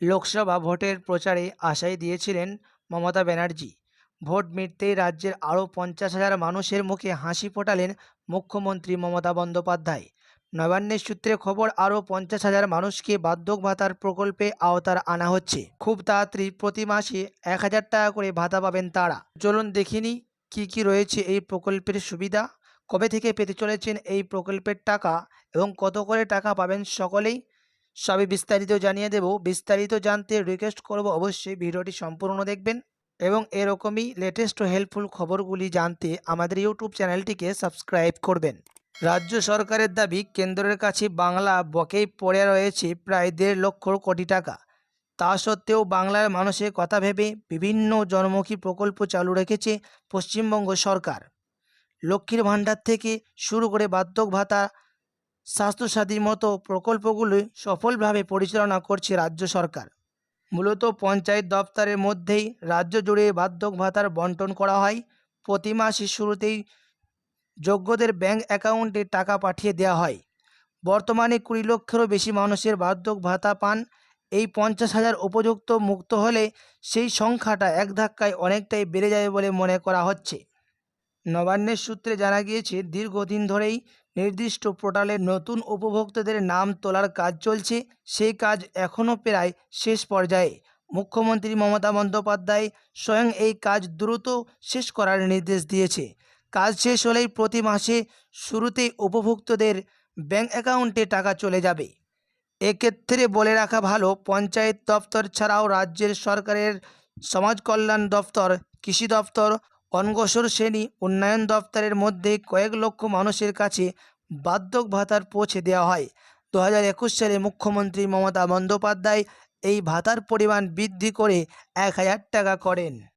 লোকসভা ভোটের প্রচারে আশাই দিয়েছিলেন মমতা ব্যানার্জি। ভোট মিটতেই রাজ্যের আরও পঞ্চাশ হাজার মানুষের মুখে হাসি ফোটালেন মুখ্যমন্ত্রী মমতা বন্দ্যোপাধ্যায়। নবান্নের সূত্রে খবর, আরও পঞ্চাশ হাজার মানুষকে বার্ধক ভাতার প্রকল্পে আওতার আনা হচ্ছে। খুব তাড়াতাড়ি প্রতি মাসে এক হাজার টাকা করে ভাতা পাবেন তারা। চলুন দেখিনি কি কি রয়েছে এই প্রকল্পের সুবিধা, কবে থেকে পেতে চলেছেন এই প্রকল্পের টাকা এবং কত করে টাকা পাবেন সকলেই সবই বিস্তারিত জানিয়ে দেব। বিস্তারিত জানতে রিকোয়েস্ট করব অবশ্যই ভিডিওটি সম্পূর্ণ দেখবেন এবং এরকমই লেটেস্ট ও হেল্পফুল খবরগুলি জানতে আমাদের ইউটিউব চ্যানেলটিকে সাবস্ক্রাইব করবেন। রাজ্য সরকারের দাবি, কেন্দ্রের কাছে বাংলা বকেই পড়ে রয়েছে প্রায় দেড় লক্ষ কোটি টাকা। তা সত্ত্বেও বাংলার মানুষের কথা ভেবে বিভিন্ন জনমুখী প্রকল্প চালু রেখেছে পশ্চিমবঙ্গ সরকার। লক্ষ্মীর ভাণ্ডার থেকে শুরু করে বার্ধক ভাতা স্বাস্থ্যসাথীর মতো প্রকল্পগুলি সফলভাবে পরিচালনা করছে রাজ্য সরকার। মূলত পঞ্চায়েত দপ্তরের মধ্যেই রাজ্য জুড়ে বার্ধক্য ভাতার বন্টন করা হয়। প্রতি মাসের শুরুতেই যোগ্যদের ব্যাংক অ্যাকাউন্টে টাকা পাঠিয়ে দেওয়া হয়। বর্তমানে কুড়ি লক্ষেরও বেশি মানুষের বার্ধক্য ভাতা পান। এই পঞ্চাশ হাজার উপযুক্ত মুক্ত হলে সেই সংখ্যাটা এক ধাক্কায় অনেকটাই বেড়ে যাবে বলে মনে করা হচ্ছে। নবান্নের সূত্রে জানা গিয়েছে, দীর্ঘদিন ধরেই নির্দিষ্ট পোর্টালে নতুন উপভোক্তাদের নাম তোলার কাজ চলছে। সেই কাজ এখনও প্রায় শেষ পর্যায়ে। মুখ্যমন্ত্রী মমতা বন্দ্যোপাধ্যায় স্বয়ং এই কাজ দ্রুত শেষ করার নির্দেশ দিয়েছে। কাজ শেষ হলেই প্রতি মাসে শুরুতেই উপভোক্তাদের ব্যাঙ্ক অ্যাকাউন্টে টাকা চলে যাবে। এক্ষেত্রে বলে রাখা ভালো, পঞ্চায়েত দপ্তর ছাড়াও রাজ্যের সরকারের সমাজ কল্যাণ দপ্তর, কৃষি দপ্তর অনগ্রসর শ্রেণি উন্নয়ন দপ্তরের মধ্যে কয়েক লক্ষ মানুষের কাছে বার্ধক ভাতার পৌঁছে দেওয়া হয়। দু হাজার একুশ সালে মুখ্যমন্ত্রী মমতা বন্দ্যোপাধ্যায় এই ভাতার পরিমাণ বৃদ্ধি করে এক হাজার টাকা করেন।